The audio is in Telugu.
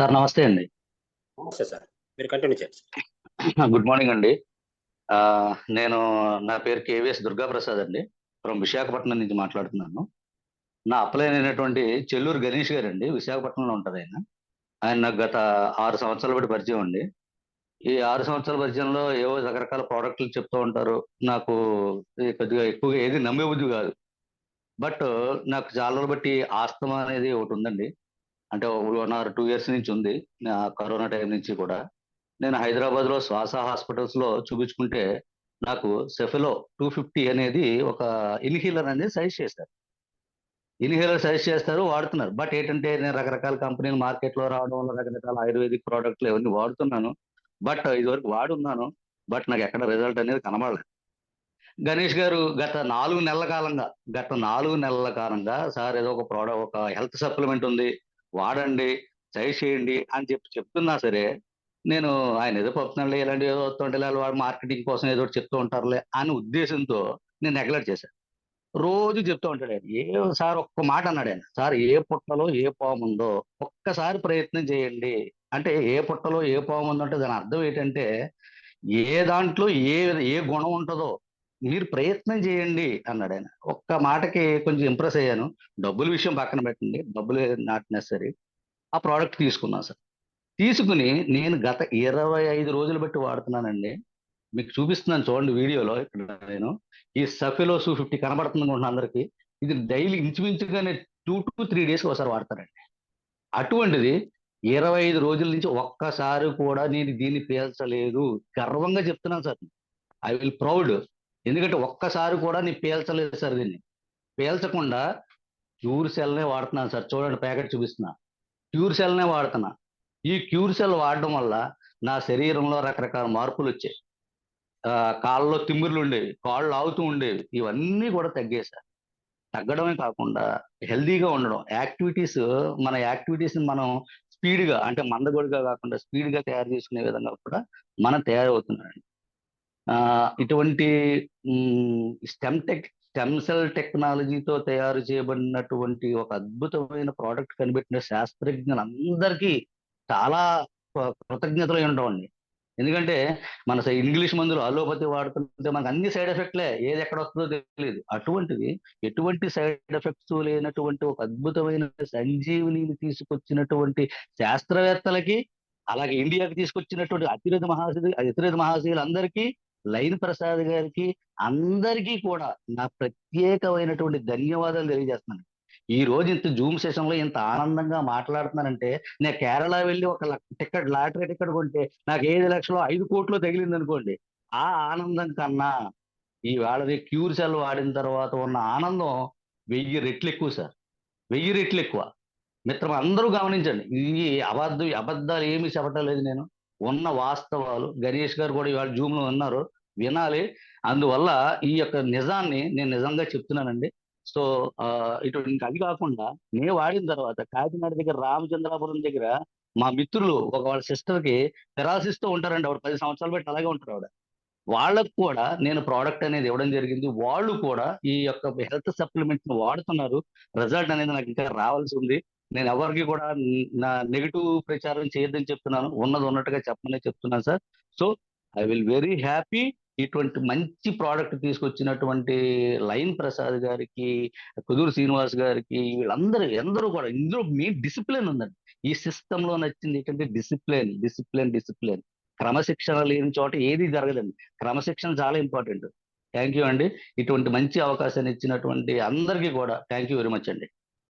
సార్ నమస్తే అండి. నమస్తే సార్. మీరు కంటిన్యూ చేయండి. గుడ్ మార్నింగ్ అండి. నేను నా పేరు కేవీఎస్ దుర్గా ప్రసాద్ అండి. ఫ్రమ్ విశాఖపట్నం నుంచి మాట్లాడుతున్నాను. నా అప్లైన్ అయినటువంటి చెల్లూరు గణేష్ గారు అండి. విశాఖపట్నంలో ఉంటుంది ఆయన. ఆయన నాకు గత ఆరు సంవత్సరాల బట్టి పరిచయం అండి. ఈ ఆరు సంవత్సరాల పరిచయంలో ఏవో రకరకాల ప్రోడక్ట్లు చెప్తూ ఉంటారు. నాకు కొద్దిగా ఎక్కువగా ఏది నమ్మే బుద్ధి కాదు. బట్ నాకు చాలా బట్టి ఆస్తమా అనేది ఒకటి ఉందండి. అంటే వన్ ఆర్ టూ ఇయర్స్ నుంచి ఉంది నా కరోనా టైం నుంచి కూడా. నేను హైదరాబాద్లో శ్వాస హాస్పిటల్స్లో చూపించుకుంటే నాకు సెఫెలో టూ ఫిఫ్టీ అనేది ఒక ఇన్హీలర్ అనేది సజెస్ట్ చేస్తారు. ఇన్హీలర్ సజెస్ట్ చేస్తారు వాడుతున్నారు. బట్ ఏంటంటే నేను రకరకాల కంపెనీలు మార్కెట్లో రావడం వల్ల రకరకాల ఆయుర్వేదిక్ ప్రోడక్ట్లు ఇవన్నీ వాడుతున్నాను. బట్ ఇదివరకు వాడున్నాను బట్ నాకు ఎక్కడ రిజల్ట్ అనేది కనబడలేదు. గణేష్ గారు గత నాలుగు నెలల కాలంగా గత నాలుగు నెలల కాలంగా సార్ ఏదో ఒక ప్రోడక్ట్ ఒక హెల్త్ సప్లిమెంట్ ఉంది వాడండి సజెస్ట్ చేయండి అని చెప్పి చెప్తున్నా సరే నేను ఆయన ఏదో పప్పుతున్నాడులే ఇలాంటి ఏదో వస్తుంటే వాడు మార్కెటింగ్ కోసం ఏదో ఒకటి చెప్తూ ఉంటారులే అనే ఉద్దేశంతో నేను నెగ్లెక్ట్ చేశాను. రోజు చెప్తూ ఉంటాడు ఆయన. ఏ సార్ ఒక్క మాట అన్నాడు ఆయన. సార్ ఏ పుట్టలో ఏ పాము ఉందో ఒక్కసారి ప్రయత్నం చేయండి. అంటే ఏ పుట్టలో ఏ పాము ఉందో అంటే దాని అర్థం ఏంటంటే ఏ దాంట్లో ఏ ఏ గుణం ఉంటుందో మీరు ప్రయత్నం చేయండి అన్నాడు ఆయన. ఒక్క మాటకి కొంచెం ఇంప్రెస్ అయ్యాను. డబ్బుల విషయం పక్కన పెట్టండి. డబ్బులు నాట్ నెసరీ ఆ ప్రోడక్ట్ తీసుకున్నాను సార్. తీసుకుని నేను గత ఇరవై ఐదు రోజులు బట్టి వాడుతున్నానండి. మీకు చూపిస్తున్నాను చూడండి వీడియోలో ఇక్కడ నేను. ఈ సఫిలో టూ ఫిఫ్టీ కనబడుతుంది అనుకుంటున్నాను అందరికి. ఇది డైలీ ఇంచుమించుగానే టూ టు త్రీ డేస్ ఒకసారి వాడతానండి అటువంటిది ఇరవై ఐదు రోజుల నుంచి ఒక్కసారి కూడా నేను దీన్ని పీల్చలేదు. గర్వంగా చెప్తున్నాను సార్. ఐ విల్ ప్రౌడ్ ఎందుకంటే ఒక్కసారి కూడా నేను పీల్చలేదు సార్ దీన్ని. పీల్చకుండా క్యూర్ సెల్నే వాడుతున్నాను సార్. చూడండి ప్యాకెట్ చూపిస్తున్నా. క్యూర్ సెల్నే వాడుతున్నా. ఈ క్యూర్ సెల్ వాడడం వల్ల నా శరీరంలో రకరకాల మార్పులు వచ్చాయి. కాళ్ళలో తిమ్మిర్లు ఉండేవి కాళ్ళు ఆగుతూ ఉండేవి. ఇవన్నీ కూడా తగ్గాయి సార్. తగ్గడమే కాకుండా హెల్దీగా ఉండడం. యాక్టివిటీస్ మన యాక్టివిటీస్ మనం స్పీడ్గా అంటే మందగొడిగా కాకుండా స్పీడ్గా తయారు చేసుకునే విధంగా కూడా మనం తయారవుతున్నారండి. ఇటువంటి స్టెమ్ టెక్ స్టెమ్ సెల్ టెక్నాలజీతో తయారు చేయబడినటువంటి ఒక అద్భుతమైన ప్రోడక్ట్ కనిపెట్టిన శాస్త్రజ్ఞులందరికీ చాలా కృతజ్ఞతలు ఉండవండి. ఎందుకంటే మన ఇంగ్లీష్ మందులు అలోపతి వాడుతుంటే మనకు అన్ని సైడ్ ఎఫెక్ట్లే ఏది ఎక్కడ వస్తుందో తెలియదు. అటువంటిది ఎటువంటి సైడ్ ఎఫెక్ట్స్ లేనటువంటి ఒక అద్భుతమైన సంజీవిని తీసుకొచ్చినటువంటి శాస్త్రవేత్తలకి అలాగే ఇండియాకి తీసుకొచ్చినటువంటి అతిరథ మహాశి అతిరథ మహాశయులందరికీ లైన్ ప్రసాద్ గారికి అందరికీ కూడా నా ప్రత్యేకమైనటువంటి ధన్యవాదాలు తెలియజేస్తున్నాను. ఈ రోజు ఇంత జూమ్ సెషన్లో ఇంత ఆనందంగా మాట్లాడుతున్నానంటే నేను కేరళ వెళ్ళి ఒక టికెట్ లాటరీ టికెట్ కొంటే నాకు ఐదు లక్షలు ఐదు కోట్లు తగిలింది అనుకోండి ఆ ఆనందం కన్నా ఈ వాళ్ళది క్యూర్ సెల్ వాడిన తర్వాత ఉన్న ఆనందం వెయ్యి రెట్లు ఎక్కువ సార్. వెయ్యి రెట్లు ఎక్కువ. మిత్రం అందరూ గమనించండి. ఈ అబద్ధం అబద్ధాలు ఏమి చెప్పటం లేదు నేను. ఉన్న వాస్తవాలు. గణేష్ గారు కూడా ఇవాళ జూమ్లో ఉన్నారు. వినాలి. అందువల్ల ఈ యొక్క నిజాన్ని నేను నిజంగా చెప్తున్నానండి. సో ఆ, ఇటు ఇంకా అది కాకుండా నేను వాడిన తర్వాత కాకినాడ దగ్గర రామచంద్రాపురం దగ్గర మా మిత్రులు ఒక వాళ్ళ సిస్టర్కి ఉంటారండి. ఆవిడ పది సంవత్సరాలు పెట్టి అలాగే ఉంటారు ఆవిడ. వాళ్ళకు కూడా నేను ప్రోడక్ట్ అనేది ఇవ్వడం జరిగింది. వాళ్ళు కూడా ఈ యొక్క హెల్త్ సప్లిమెంట్ని వాడుతున్నారు. రిజల్ట్ అనేది నాకు ఇంకా రావాల్సి ఉంది. నేను ఎవరికి కూడా నా నెగిటివ్ ప్రచారం చేయొద్దని చెప్తున్నాను. ఉన్నది ఉన్నట్టుగా చెప్పమని చెప్తున్నాను sir. So I will very happy ఇటువంటి మంచి ప్రోడక్ట్ తీసుకొచ్చినటువంటి లైన్ ప్రసాద్ గారికి కుదూరు శ్రీనివాస్ గారికి వీళ్ళందరూ ఎందరూ కూడా ఇందులో మీ డిసిప్లిన్ ఉందండి. ఈ సిస్టంలో నచ్చింది ఏంటంటే డిసిప్లిన్ డిసిప్లిన్ డిసిప్లిన్. క్రమశిక్షణ లేని చోట ఏది జరగదండి. క్రమశిక్షణ చాలా ఇంపార్టెంట్. థ్యాంక్ యూ అండి. ఇటువంటి మంచి అవకాశాన్ని ఇచ్చినటువంటి అందరికీ కూడా థ్యాంక్ యూ వెరీ మచ్ అండి.